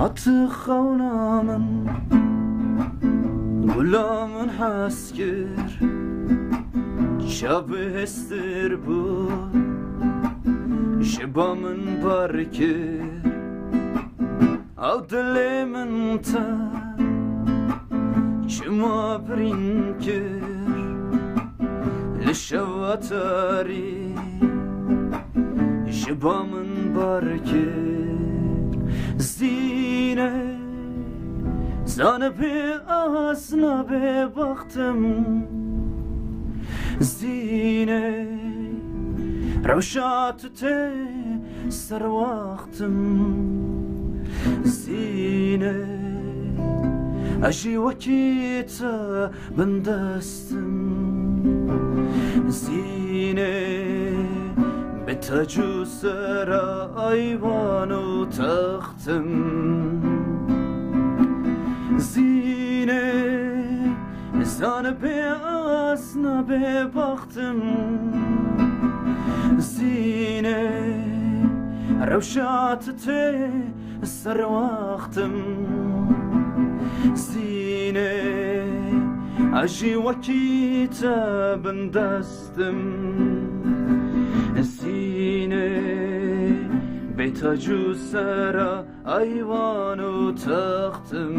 Hatı xavnamın Gulamın haskir Şabestir bu Şibamın barkir Avdilimin ta Çima brinkir Lişavatari Şibamın barkir Zine Zanı be ağzına be baktım Zine Ravşat te sar vaktim Zine Aji vakita bendastim Zine Betacı sara ayvanı tahtım Zine Sana beyazına be baktım. Zine Revşat te sar vaktim Zine Aji vakita bendastim Zine Betacı sara ayvanı tahtım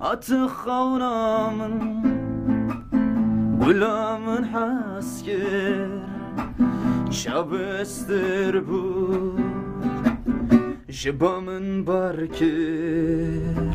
Atı xavnamın Gulamın haskir Şabestir bu Jibamın barkir